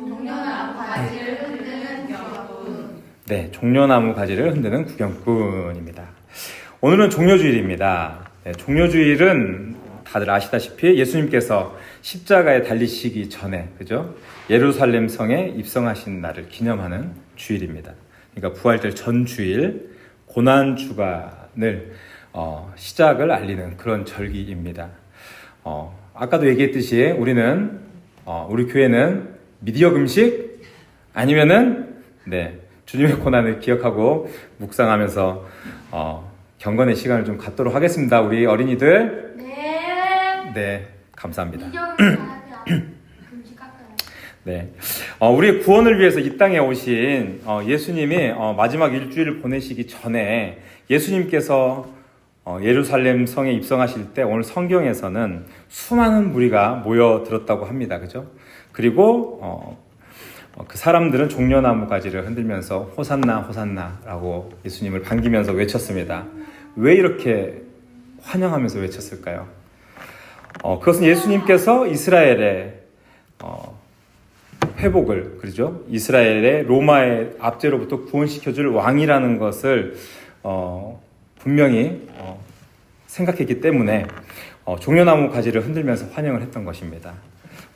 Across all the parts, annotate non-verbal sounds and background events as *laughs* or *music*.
종려나무 가지를 흔드는 구경꾼. 네, 종려나무 가지를 흔드는 구경꾼입니다. 오늘은 종려주일입니다. 네, 종려주일은 다들 아시다시피 예수님께서 십자가에 달리시기 전에, 그죠? 예루살렘 성에 입성하신 날을 기념하는 주일입니다. 그러니까 부활절 전 주일, 고난 주간을 어, 시작을 알리는 그런 절기입니다. 어, 아까도 얘기했듯이 우리는 어, 우리 교회는 미디어 금식 아니면은 네 주님의 고난을 기억하고 묵상하면서 어, 경건의 시간을 좀 갖도록 하겠습니다. 우리 어린이들 네. 네 감사합니다. *clears throat* 네, 어, 우리의 구원을 위해서 이 땅에 오신 어, 예수님이 어, 마지막 일주일을 보내시기 전에 예수님께서 어, 예루살렘 성에 입성하실 때 오늘 성경에서는 수많은 무리가 모여들었다고 합니다. 그죠? 그리고 어, 어, 그 사람들은 종려나무 가지를 흔들면서 호산나 호산나라고 예수님을 반기면서 외쳤습니다. 왜 이렇게 환영하면서 외쳤을까요? 어, 그것은 예수님께서 이스라엘의 어, 회복을 그러죠 이스라엘의 로마의 압제로부터 구원시켜줄 왕이라는 것을 어, 분명히 어, 생각했기 때문에 어, 종려나무 가지를 흔들면서 환영을 했던 것입니다.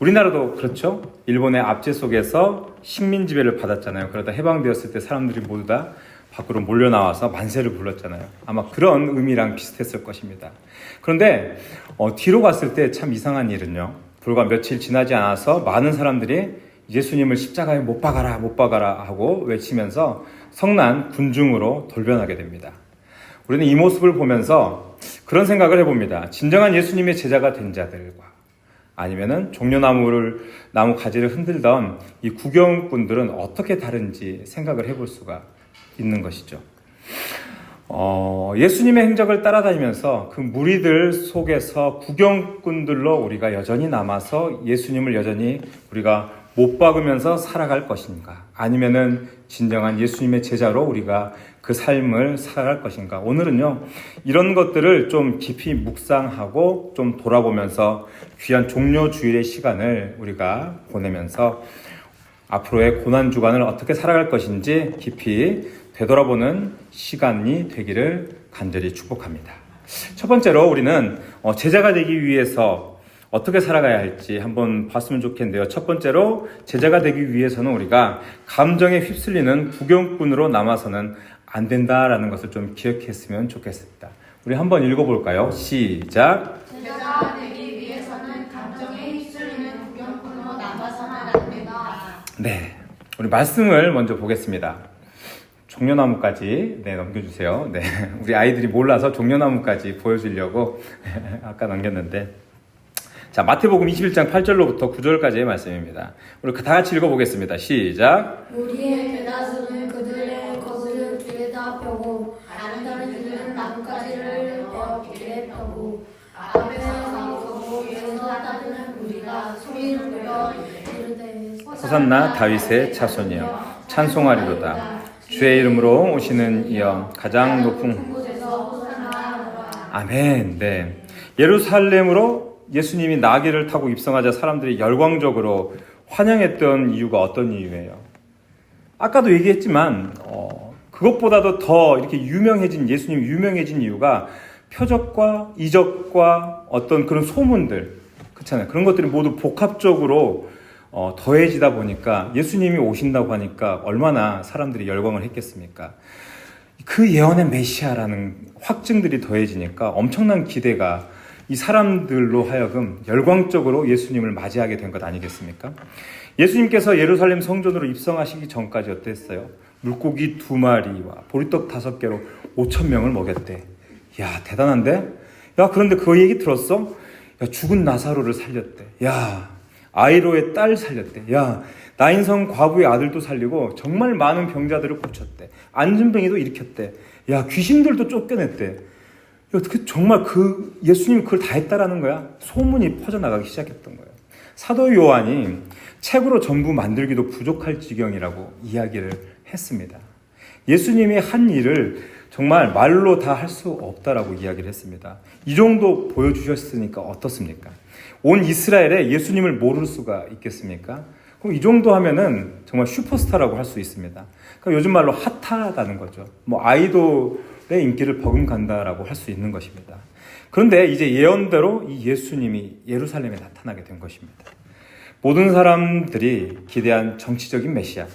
우리나라도 그렇죠. 일본의 압제 속에서 식민 지배를 받았잖아요. 그러다 해방되었을 때 사람들이 모두 다 밖으로 몰려 나와서 만세를 불렀잖아요. 아마 그런 의미랑 비슷했을 것입니다. 그런데 어, 뒤로 갔을 때 참 이상한 일은요. 불과 며칠 지나지 않아서 많은 사람들이 예수님을 십자가에 못 박아라, 못 박아라 하고 외치면서 성난 군중으로 돌변하게 됩니다. 우리는 이 모습을 보면서 그런 생각을 해봅니다. 진정한 예수님의 제자가 된 자들과 아니면은 종려나무를 나무 가지를 흔들던 이 구경꾼들은 어떻게 다른지 생각을 해볼 수가 있는 것이죠. 어, 예수님의 행적을 따라다니면서 그 무리들 속에서 구경꾼들로 우리가 여전히 남아서 예수님을 여전히 우리가 못 박으면서 살아갈 것인가? 아니면은 진정한 예수님의 제자로 우리가 그 삶을 살아갈 것인가? 오늘은요, 이런 것들을 좀 깊이 묵상하고 좀 돌아보면서 귀한 종료 주일의 시간을 우리가 보내면서 앞으로의 고난 주간을 어떻게 살아갈 것인지 깊이 되돌아보는 시간이 되기를 간절히 축복합니다. 첫 번째로 우리는 어, 제자가 되기 위해서 어떻게 살아가야 할지 한번 봤으면 좋겠는데요. 첫 번째로 제자가 되기 위해서는 우리가 감정에 휩쓸리는 구경꾼으로 남아서는 안 된다라는 것을 좀 기억했으면 좋겠습니다. 우리 한번 읽어볼까요? 시작. 제자가 되기 위해서는 감정에 휩쓸리는 구경꾼으로 남아서는 안 된다. 네, 우리 말씀을 먼저 보겠습니다. 종려나무까지 네 넘겨주세요. 네, 우리 아이들이 몰라서 종려나무까지 보여주려고 *laughs* 아까 넘겼는데 자 마태복음 21장 8절로부터 9절까지의 말씀입니다. 우리 다 같이 읽어보겠습니다. 시작. 우리의 대다수는 그들의 것을 길에다 펴고 다른 이들은 나뭇가지를 베어 길에 펴고 앞에서 가고 뒤에서 따르는 우리가 소리를 내어 이르되 호산나 다윗의 자손이여 찬송하리로다. 주의 이름으로 오시는 이여 가장 높은 아멘. 네. 예루살렘으로 예수님이 나귀를 타고 입성하자 사람들이 열광적으로 환영했던 이유가 어떤 이유예요? 아까도 얘기했지만 어, 그것보다도 더 이렇게 유명해진 예수님 유명해진 이유가 표적과 이적과 어떤 그런 소문들 그렇잖아요. 그런 것들이 모두 복합적으로 어, 더해지다 보니까 예수님이 오신다고 하니까 얼마나 사람들이 열광을 했겠습니까? 그 예언의 메시아라는 확증들이 더해지니까 엄청난 기대가 이 사람들로 하여금 열광적으로 예수님을 맞이하게 된 것 아니겠습니까? 예수님께서 예루살렘 성전으로 입성하시기 전까지 어땠어요? 물고기 두 마리와 보리떡 다섯 개로 5천 명을 먹였대. 야 대단한데? 야 그런데 그 얘기 들었어? 야 죽은 나사로를 살렸대. 야 아이로의 딸 살렸대. 야 나인성 과부의 아들도 살리고 정말 많은 병자들을 고쳤대. 안진뱅이도 일으켰대. 야 귀신들도 쫓겨냈대. 야, 그 정말 그 예수님이 그걸 다 했다라는 거야. 소문이 퍼져나가기 시작했던 거예요. 사도 요한이 책으로 전부 만들기도 부족할 지경이라고 이야기를 했습니다. 예수님이 한 일을 정말 말로 다 할 수 없다라고 이야기를 했습니다. 이 정도 보여주셨으니까 어떻습니까? 온 이스라엘에 예수님을 모를 수가 있겠습니까? 그럼 이 정도 하면은 정말 슈퍼스타라고 할 수 있습니다. 그러니까 요즘 말로 핫하다는 거죠. 뭐 아이돌 의 인기를 버금간다라고 할 수 있는 것입니다. 그런데 이제 예언대로 이 예수님이 예루살렘에 나타나게 된 것입니다. 모든 사람들이 기대한 정치적인 메시아,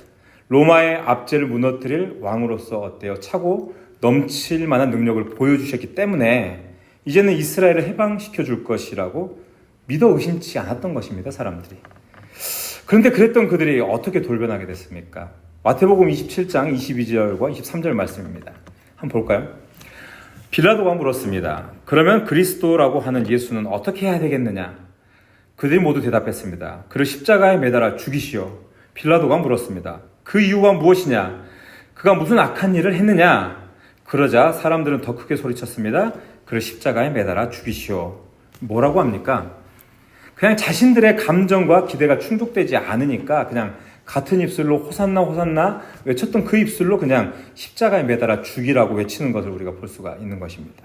로마의 압제를 무너뜨릴 왕으로서 어때요? 차고 넘칠 만한 능력을 보여주셨기 때문에 이제는 이스라엘을 해방시켜 줄 것이라고 믿어 의심치 않았던 것입니다, 사람들이. 그런데 그랬던 그들이 어떻게 돌변하게 됐습니까? 마태복음 27장 22절과 23절 말씀입니다. 한번 볼까요? 빌라도가 물었습니다. 그러면 그리스도라고 하는 예수는 어떻게 해야 되겠느냐? 그들이 모두 대답했습니다. 그를 십자가에 매달아 죽이시오. 빌라도가 물었습니다. 그 이유가 무엇이냐? 그가 무슨 악한 일을 했느냐? 그러자 사람들은 더 크게 소리쳤습니다. 그를 십자가에 매달아 죽이시오. 뭐라고 합니까? 그냥 자신들의 감정과 기대가 충족되지 않으니까 그냥 같은 입술로 호산나 호산나 외쳤던 그 입술로 그냥 십자가에 매달아 죽이라고 외치는 것을 우리가 볼 수가 있는 것입니다.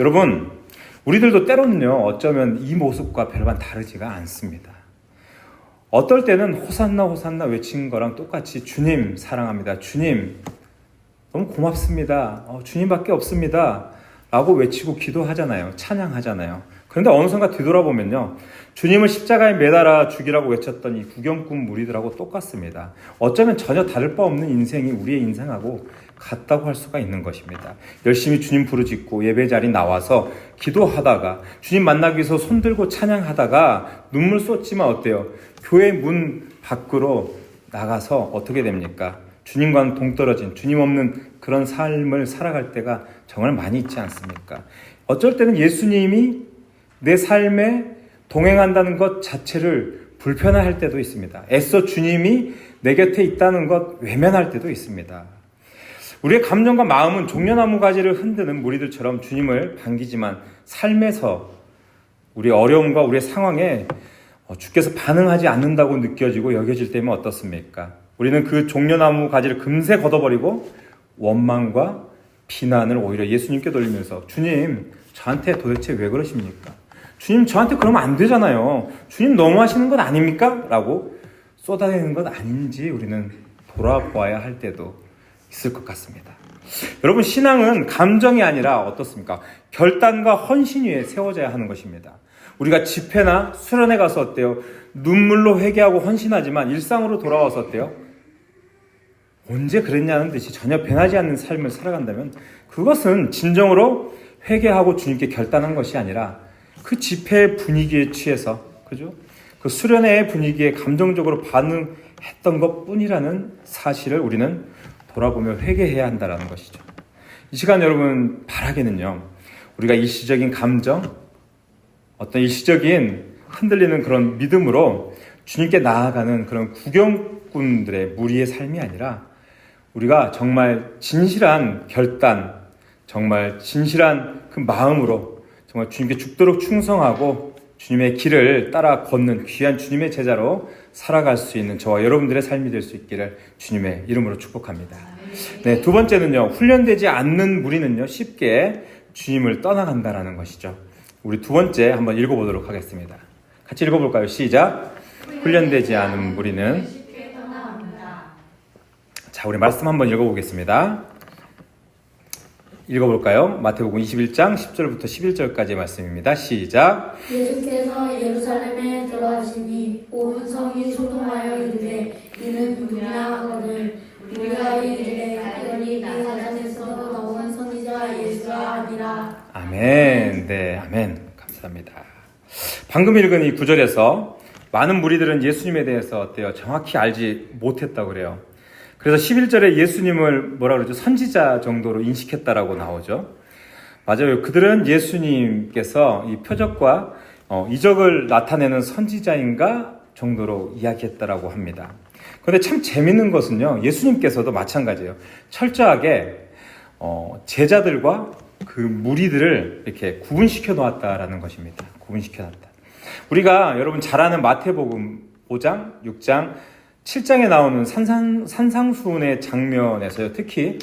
여러분, 우리들도 때로는요, 어쩌면 이 모습과 별반 다르지가 않습니다. 어떨 때는 호산나 호산나 외친 거랑 똑같이 주님 사랑합니다. 주님 너무 고맙습니다. 어, 주님밖에 없습니다. 라고 외치고 기도하잖아요. 찬양하잖아요. 그런데 어느 순간 뒤돌아보면요. 주님을 십자가에 매달아 죽이라고 외쳤던 이 구경꾼 무리들하고 똑같습니다. 어쩌면 전혀 다를 바 없는 인생이 우리의 인생하고 같다고 할 수가 있는 것입니다. 열심히 주님 부르짖고 예배 자리 나와서 기도하다가 주님 만나기 위해서 손들고 찬양하다가 눈물 쏟지만 어때요? 교회 문 밖으로 나가서 어떻게 됩니까? 주님과는 동떨어진 주님 없는 그런 삶을 살아갈 때가 정말 많이 있지 않습니까? 어쩔 때는 예수님이 내 삶에 동행한다는 것 자체를 불편해할 때도 있습니다. 애써 주님이 내 곁에 있다는 것 외면할 때도 있습니다. 우리의 감정과 마음은 종려나무 가지를 흔드는 무리들처럼 주님을 반기지만 삶에서 우리 어려움과 우리의 상황에 어, 주께서 반응하지 않는다고 느껴지고 여겨질 때면 어떻습니까? 우리는 그 종려나무 가지를 금세 걷어버리고 원망과 비난을 오히려 예수님께 돌리면서 주님 저한테 도대체 왜 그러십니까? 주님 저한테 그러면 안 되잖아요. 주님 너무 하시는 것 아닙니까? 라고 쏟아내는 것 아닌지 우리는 돌아보아야 할 때도 있을 것 같습니다. 여러분 신앙은 감정이 아니라 어떻습니까? 결단과 헌신 위에 세워져야 하는 것입니다. 우리가 집회나 수련회 가서 어때요? 눈물로 회개하고 헌신하지만 일상으로 돌아와서 어때요? 언제 그랬냐는 듯이 전혀 변하지 않는 삶을 살아간다면 그것은 진정으로 회개하고 주님께 결단한 것이 아니라 그 집회 분위기에 취해서 그죠? 그 수련회의 분위기에 감정적으로 반응했던 것 뿐이라는 사실을 우리는 돌아보며 회개해야 한다는 것이죠. 이 시간 여러분 바라기는요. 우리가 일시적인 감정, 어떤 일시적인 흔들리는 그런 믿음으로 주님께 나아가는 그런 구경꾼들의 무리의 삶이 아니라 우리가 정말 진실한 결단, 정말 진실한 그 마음으로 정말 주님께 죽도록 충성하고 주님의 길을 따라 걷는 귀한 주님의 제자로 살아갈 수 있는 저와 여러분들의 삶이 될 수 있기를 주님의 이름으로 축복합니다. 네, 두 번째는요. 훈련되지 않는 무리는요. 쉽게 주님을 떠나간다라는 것이죠. 우리 두 번째 한번 읽어보도록 하겠습니다. 같이 읽어볼까요? 시작. 훈련되지 않은 무리는. 자, 우리 말씀 한번 읽어보겠습니다. 읽어볼까요? 마태복음 21장 10절부터 11절까지 말씀입니다. 시작. 예수께서 예루살렘에 들어가시니 온 성이 소동하여 이르되 이는 누구냐 하거늘 우리가 이르되 여전히 나사렛에서 나온 선지자 예수가 아니라 아멘. 네, 아멘. 감사합니다. 방금 읽은 이 구절에서 많은 무리들은 예수님에 대해서 어때요? 정확히 알지 못했다고 그래요. 그래서 11절에 예수님을 뭐라 그러죠? 선지자 정도로 인식했다라고 나오죠. 맞아요. 그들은 예수님께서 이 표적과 어, 이적을 나타내는 선지자인가 정도로 이야기했다라고 합니다. 그런데 참 재밌는 것은요. 예수님께서도 마찬가지예요. 철저하게 어, 제자들과 그 무리들을 이렇게 구분시켜 놓았다라는 것입니다. 구분시켜 놨다. 우리가 여러분 잘 아는 마태복음 5장, 6장, 7장에 나오는 산상, 산상수훈의 장면에서요. 특히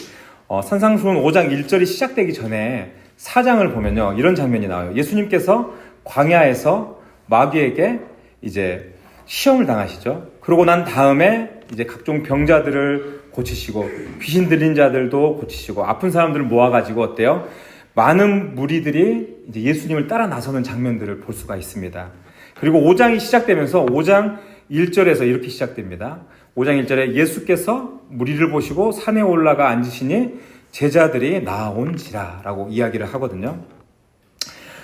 어, 산상수훈 5장 1절이 시작되기 전에 4장을 보면요. 이런 장면이 나와요. 예수님께서 광야에서 마귀에게 이제 시험을 당하시죠. 그러고 난 다음에 이제 각종 병자들을 고치시고 귀신 들린 자들도 고치시고 아픈 사람들을 모아가지고 어때요? 많은 무리들이 이제 예수님을 따라 나서는 장면들을 볼 수가 있습니다. 그리고 5장이 시작되면서 5장 1절에서 이렇게 시작됩니다. 5장 1절에 예수께서 무리를 보시고 산에 올라가 앉으시니 제자들이 나온지라 라고 이야기를 하거든요.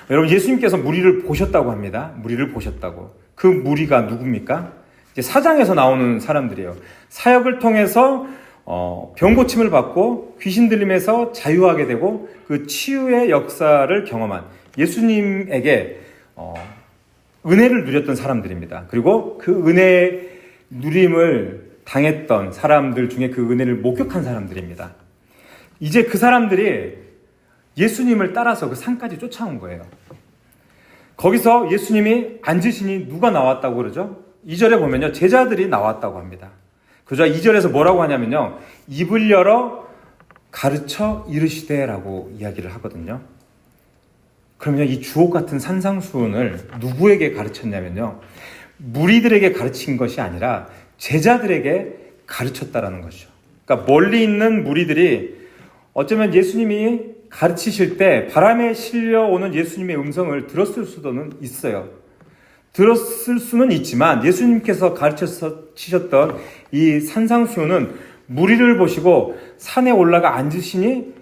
여러분 예수님께서 무리를 보셨다고 합니다. 무리를 보셨다고. 그 무리가 누굽니까? 이제 사장에서 나오는 사람들이에요. 사역을 통해서 어, 병 고침을 받고 귀신 들림에서 자유하게 되고 그 치유의 역사를 경험한 예수님에게 어, 은혜를 누렸던 사람들입니다. 그리고 그 은혜 누림을 당했던 사람들 중에 그 은혜를 목격한 사람들입니다. 이제 그 사람들이 예수님을 따라서 그 산까지 쫓아온 거예요. 거기서 예수님이 앉으시니 누가 나왔다고 그러죠? 2절에 보면요. 제자들이 나왔다고 합니다. 그죠? 2절에서 뭐라고 하냐면요. 입을 열어 가르쳐 이르시되라고 이야기를 하거든요. 그러면요. 이 주옥 같은 산상수훈을 누구에게 가르쳤냐면요. 무리들에게 가르친 것이 아니라 제자들에게 가르쳤다라는 것이죠. 그러니까 멀리 있는 무리들이 어쩌면 예수님이 가르치실 때 바람에 실려오는 예수님의 음성을 들었을 수도는 있어요. 들었을 수는 있지만 예수님께서 가르치셨던 이 산상수훈은 무리를 보시고 산에 올라가 앉으시니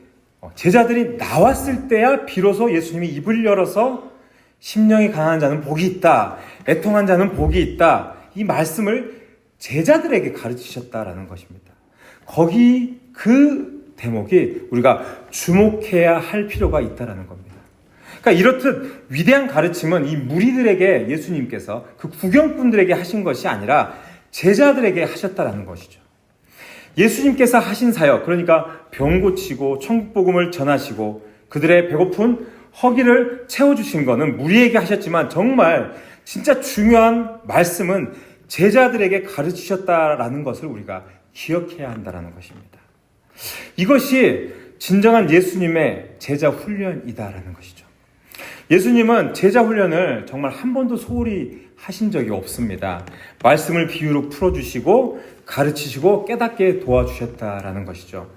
제자들이 나왔을 때야 비로소 예수님이 입을 열어서 심령이 강한 자는 복이 있다. 애통한 자는 복이 있다. 이 말씀을 제자들에게 가르치셨다라는 것입니다. 거기 그 대목이 우리가 주목해야 할 필요가 있다라는 겁니다. 그러니까 이렇듯 위대한 가르침은 이 무리들에게 예수님께서 그 구경꾼들에게 하신 것이 아니라 제자들에게 하셨다라는 것이죠. 예수님께서 하신 사역, 그러니까 병 고치고 천국 복음을 전하시고 그들의 배고픈 허기를 채워주신 것은 무리에게 하셨지만 정말 진짜 중요한 말씀은 제자들에게 가르치셨다라는 것을 우리가 기억해야 한다라는 것입니다. 이것이 진정한 예수님의 제자 훈련이다라는 것이죠. 예수님은 제자 훈련을 정말 한 번도 소홀히 하신 적이 없습니다. 말씀을 비유로 풀어주시고 가르치시고 깨닫게 도와주셨다라는 것이죠.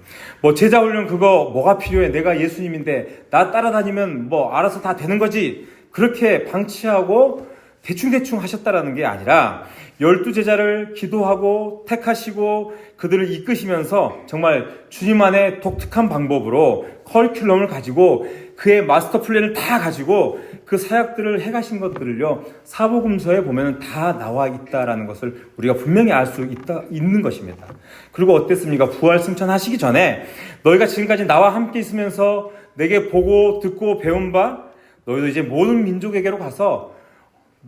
뭐 제자 훈련 그거 뭐가 필요해? 내가 예수님인데 나 따라다니면 뭐 알아서 다 되는 거지. 그렇게 방치하고 대충대충 하셨다라는 게 아니라 열두 제자를 기도하고 택하시고 그들을 이끄시면서 정말 주님만의 독특한 방법으로 커리큘럼을 가지고 그의 마스터 플랜을 다 가지고 그 사역들을 해가신 것들을요 사복음서에 보면 다 나와 있다라는 것을 우리가 분명히 알 수 있다 있는 것입니다. 그리고 어땠습니까? 부활 승천하시기 전에 너희가 지금까지 나와 함께 있으면서 내게 보고 듣고 배운 바 너희도 이제 모든 민족에게로 가서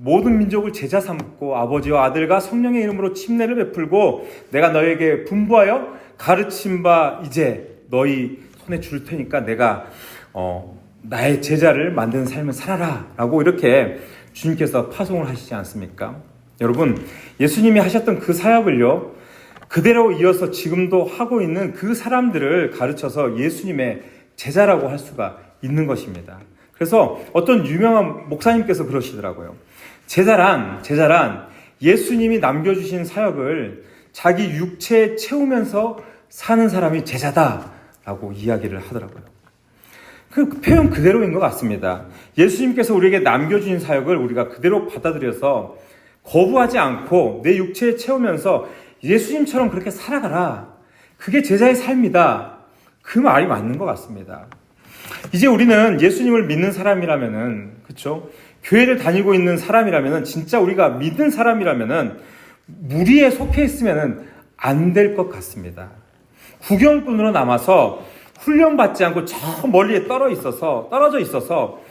모든 민족을 제자 삼고 아버지와 아들과 성령의 이름으로 침례를 베풀고 내가 너에게 분부하여 가르친 바 이제 너희 손에 줄 테니까 내가 어, 나의 제자를 만드는 삶을 살아라 라고 이렇게 주님께서 파송을 하시지 않습니까? 여러분 예수님이 하셨던 그 사역을요 그대로 이어서 지금도 하고 있는 그 사람들을 가르쳐서 예수님의 제자라고 할 수가 있는 것입니다. 그래서 어떤 유명한 목사님께서 그러시더라고요. 제자란, 제자란 예수님이 남겨주신 사역을 자기 육체에 채우면서 사는 사람이 제자다라고 이야기를 하더라고요. 그 표현 그대로인 것 같습니다. 예수님께서 우리에게 남겨주신 사역을 우리가 그대로 받아들여서 거부하지 않고 내 육체에 채우면서 예수님처럼 그렇게 살아가라. 그게 제자의 삶이다. 그 말이 맞는 것 같습니다. 이제 우리는 예수님을 믿는 사람이라면은, 그쵸? 교회를 다니고 있는 사람이라면은, 진짜 우리가 믿는 사람이라면은, 무리에 속해 있으면은 안 될 것 같습니다. 구경꾼으로 남아서 훈련받지 않고 저 멀리에 떨어 있어서, 떨어져 있어서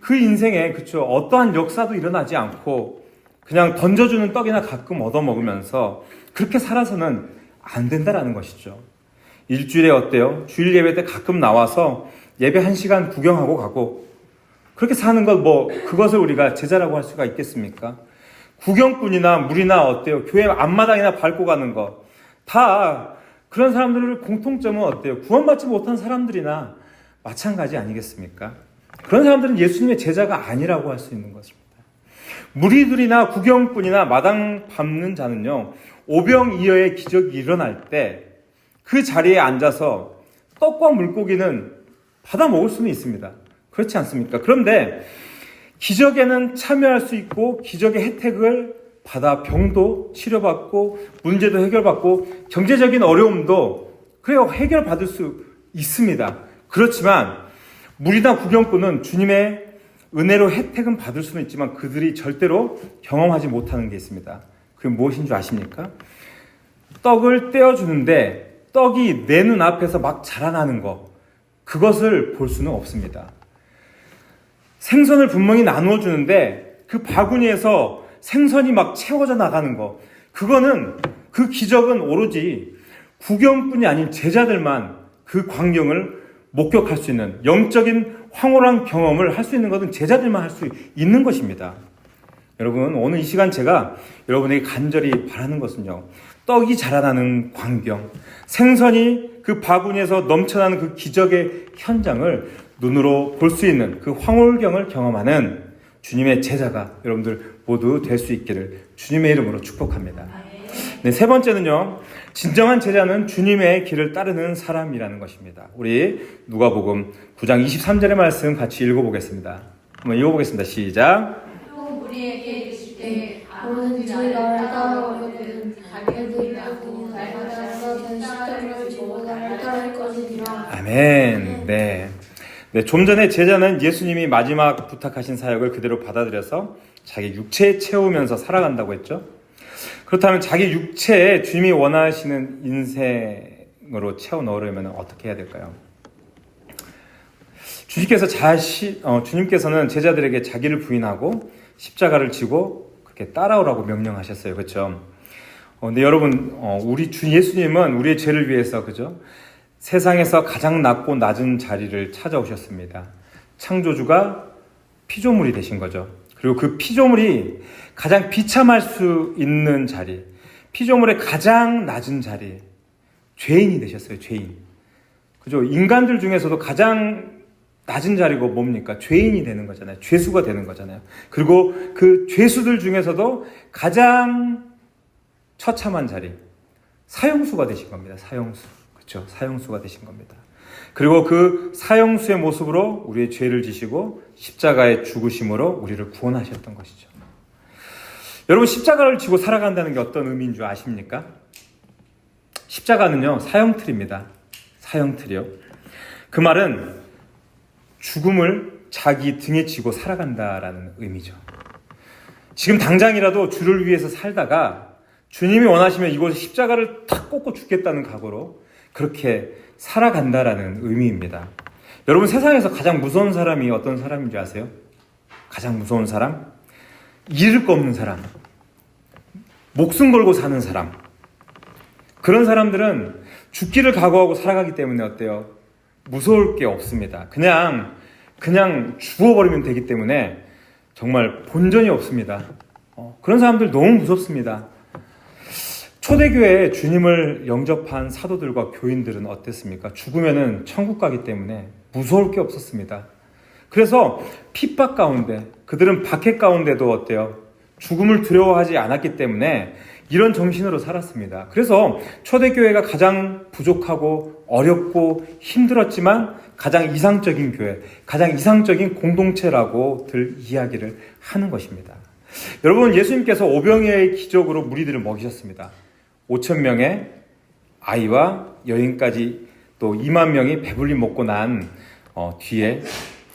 그 인생에, 그쵸? 어떠한 역사도 일어나지 않고 그냥 던져주는 떡이나 가끔 얻어 먹으면서 그렇게 살아서는 안 된다라는 것이죠. 일주일에 어때요? 주일 예배 때 가끔 나와서 예배 한 시간 구경하고 가고 그렇게 사는 것 뭐 그것을 우리가 제자라고 할 수가 있겠습니까? 구경꾼이나 물이나 어때요? 교회 앞마당이나 밟고 가는 것 다 그런 사람들의 공통점은 어때요? 구원받지 못한 사람들이나 마찬가지 아니겠습니까? 그런 사람들은 예수님의 제자가 아니라고 할 수 있는 것입니다. 무리들이나 구경꾼이나 마당 밟는 자는요, 오병이어의 기적이 일어날 때 그 자리에 앉아서 떡과 물고기는 받아 먹을 수는 있습니다. 그렇지 않습니까? 그런데 기적에는 참여할 수 있고 기적의 혜택을 받아 병도 치료받고 문제도 해결받고 경제적인 어려움도 그래요 해결받을 수 있습니다. 그렇지만 무리나 구경꾼은 주님의 은혜로 혜택은 받을 수는 있지만 그들이 절대로 경험하지 못하는 게 있습니다. 그게 무엇인 줄 아십니까? 떡을 떼어주는데 떡이 내 눈 앞에서 막 자라나는 거 그것을 볼 수는 없습니다. 생선을 분명히 나누어 주는데 그 바구니에서 생선이 막 채워져 나가는 거. 그거는 그 기적은 오로지 구경꾼이 아닌 제자들만 그 광경을 목격할 수 있는 영적인 황홀한 경험을 할 수 있는 것은 제자들만 할 수 있는 것입니다. 여러분 오늘 이 시간 제가 여러분에게 간절히 바라는 것은요. 떡이 자라나는 광경. 생선이 그 바구니에서 넘쳐나는 그 기적의 현장을 눈으로 볼 수 있는 그 황홀경을 경험하는 주님의 제자가 여러분들 모두 될 수 있기를 주님의 이름으로 축복합니다. 네, 세 번째는요. 진정한 제자는 주님의 길을 따르는 사람이라는 것입니다. 우리 누가복음 9장 23절의 말씀 같이 읽어 보겠습니다. 한번 읽어 보겠습니다. 시작. 전 십자가를 지고 나를 따를 것이니라 아멘. 네. 네, 좀 전에 제자는 예수님이 마지막 부탁하신 사역을 그대로 받아들여서 자기 육체에 채우면서 살아간다고 했죠. 그렇다면 자기 육체에 주님이 원하시는 인생으로 채워 넣으려면 어떻게 해야 될까요? 주님께서 자시, 어, 주님께서는 제자들에게 자기를 부인하고 십자가를 지고 그렇게 따라오라고 명령하셨어요. 그렇죠? 어, 근데 여러분, 어, 우리 주 예수님은 우리의 죄를 위해서, 그죠? 세상에서 가장 낮고 낮은 자리를 찾아오셨습니다. 창조주가 피조물이 되신 거죠. 그리고 그 피조물이 가장 비참할 수 있는 자리, 피조물의 가장 낮은 자리, 죄인이 되셨어요, 죄인. 그죠? 인간들 중에서도 가장 낮은 자리고 뭡니까? 죄인이 되는 거잖아요. 죄수가 되는 거잖아요. 그리고 그 죄수들 중에서도 가장 처참한 자리, 사형수가 되신 겁니다. 사형수. 그렇죠? 사형수가 되신 겁니다. 그리고 그 사형수의 모습으로 우리의 죄를 지시고 십자가의 죽으심으로 우리를 구원하셨던 것이죠. 여러분 십자가를 지고 살아간다는 게 어떤 의미인 줄 아십니까? 십자가는요 사형틀입니다. 사형틀이요. 그 말은 죽음을 자기 등에 지고 살아간다라는 의미죠. 지금 당장이라도 주를 위해서 살다가 주님이 원하시면 이곳에 십자가를 탁 꽂고 죽겠다는 각오로 그렇게 살아간다라는 의미입니다. 여러분 세상에서 가장 무서운 사람이 어떤 사람인지 아세요? 가장 무서운 사람? 잃을 거 없는 사람. 목숨 걸고 사는 사람. 그런 사람들은 죽기를 각오하고 살아가기 때문에 어때요? 무서울 게 없습니다. 그냥, 그냥 죽어버리면 되기 때문에 정말 본전이 없습니다. 어, 그런 사람들 너무 무섭습니다. 초대교회에 주님을 영접한 사도들과 교인들은 어땠습니까? 죽으면은 천국 가기 때문에 무서울 게 없었습니다. 그래서 핍박 가운데, 그들은 박해 가운데도 어때요? 죽음을 두려워하지 않았기 때문에 이런 정신으로 살았습니다. 그래서 초대교회가 가장 부족하고 어렵고 힘들었지만 가장 이상적인 교회, 가장 이상적인 공동체라고들 이야기를 하는 것입니다. 여러분, 예수님께서 오병이의 기적으로 무리들을 먹이셨습니다. 5천 명의 아이와 여인까지 또 2만 명이 배불리 먹고 난 어, 뒤에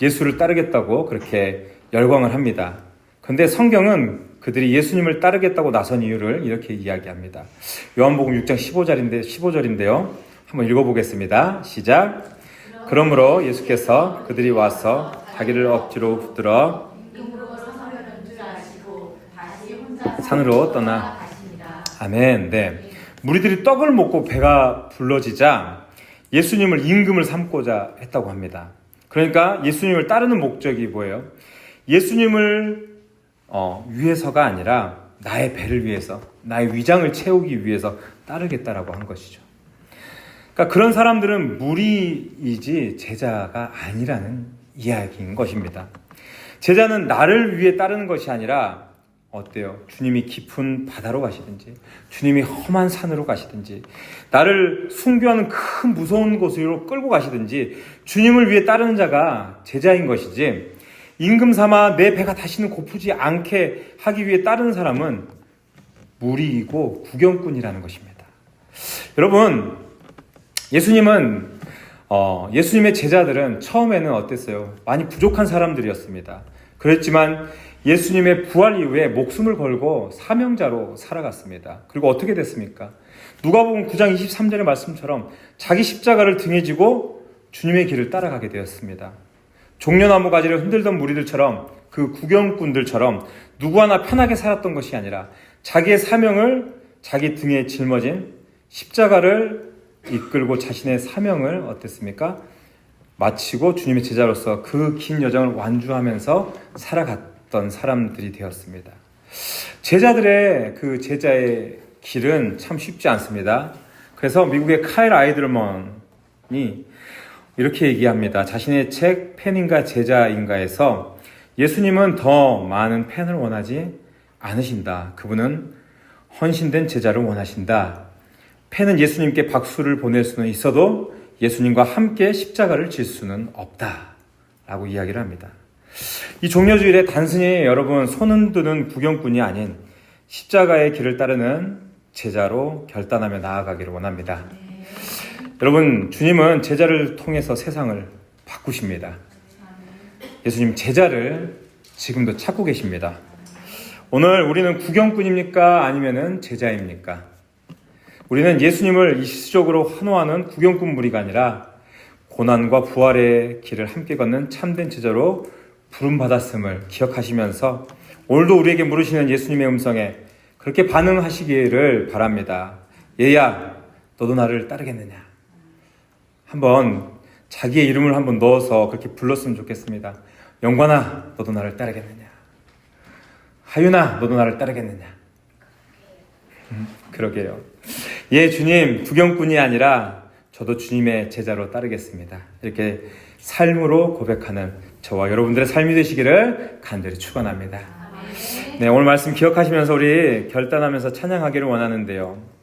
예수를 따르겠다고 그렇게 열광을 합니다. 그런데 성경은 그들이 예수님을 따르겠다고 나선 이유를 이렇게 이야기합니다. 요한복음 6장 15절인데 15절인데요. 한번 읽어보겠습니다. 시작. 그러므로 예수께서 그들이 와서 자기를 억지로 붙들어 산으로 떠나. 아멘. 네. 무리들이 떡을 먹고 배가 불러지자 예수님을 임금을 삼고자 했다고 합니다. 그러니까 예수님을 따르는 목적이 뭐예요? 예수님을 어, 위해서가 아니라 나의 배를 위해서, 나의 위장을 채우기 위해서 따르겠다라고 한 것이죠. 그러니까 그런 사람들은 무리이지 제자가 아니라는 이야기인 것입니다. 제자는 나를 위해 따르는 것이 아니라 어때요? 주님이 깊은 바다로 가시든지, 주님이 험한 산으로 가시든지, 나를 순교하는 큰 무서운 곳으로 끌고 가시든지, 주님을 위해 따르는 자가 제자인 것이지, 임금 삼아 내 배가 다시는 고프지 않게 하기 위해 따르는 사람은 무리이고 구경꾼이라는 것입니다. 여러분, 예수님은 어, 예수님의 제자들은 처음에는 어땠어요? 많이 부족한 사람들이었습니다. 그랬지만 예수님의 부활 이후에 목숨을 걸고 사명자로 살아갔습니다. 그리고 어떻게 됐습니까? 누가복음 9장 23절의 말씀처럼 자기 십자가를 등에 지고 주님의 길을 따라가게 되었습니다. 종려나무 가지를 흔들던 무리들처럼 그 구경꾼들처럼 누구 하나 편하게 살았던 것이 아니라 자기의 사명을 자기 등에 짊어진 십자가를 이끌고 자신의 사명을 어땠습니까? 마치고 주님의 제자로서 그 긴 여정을 완주하면서 살아갔던 사람들이 되었습니다. 제자들의 그 제자의 길은 참 쉽지 않습니다. 그래서 미국의 카일 아이들먼이 이렇게 얘기합니다. 자신의 책 팬인가 제자인가에서 예수님은 더 많은 팬을 원하지 않으신다. 그분은 헌신된 제자를 원하신다. 팬은 예수님께 박수를 보낼 수는 있어도 예수님과 함께 십자가를 질 수는 없다. 라고 이야기를 합니다. 이 종려주일에 단순히 여러분 손은 드는 구경꾼이 아닌 십자가의 길을 따르는 제자로 결단하며 나아가기를 원합니다. 여러분, 주님은 제자를 통해서 세상을 바꾸십니다. 예수님 제자를 지금도 찾고 계십니다. 오늘 우리는 구경꾼입니까? 아니면은 제자입니까? 우리는 예수님을 일시적으로 환호하는 구경꾼 무리가 아니라 고난과 부활의 길을 함께 걷는 참된 제자로 부름받았음을 기억하시면서 오늘도 우리에게 물으시는 예수님의 음성에 그렇게 반응하시기를 바랍니다. 얘야, 너도 나를 따르겠느냐? 한번 자기의 이름을 한번 넣어서 그렇게 불렀으면 좋겠습니다. 영관아, 너도 나를 따르겠느냐? 하윤아, 너도 나를 따르겠느냐? 음, 그러게요. 예, 주님, 구경꾼이 아니라 저도 주님의 제자로 따르겠습니다. 이렇게 삶으로 고백하는 저와 여러분들의 삶이 되시기를 간절히 축원합니다. 네, 오늘 말씀 기억하시면서 우리 결단하면서 찬양하기를 원하는데요.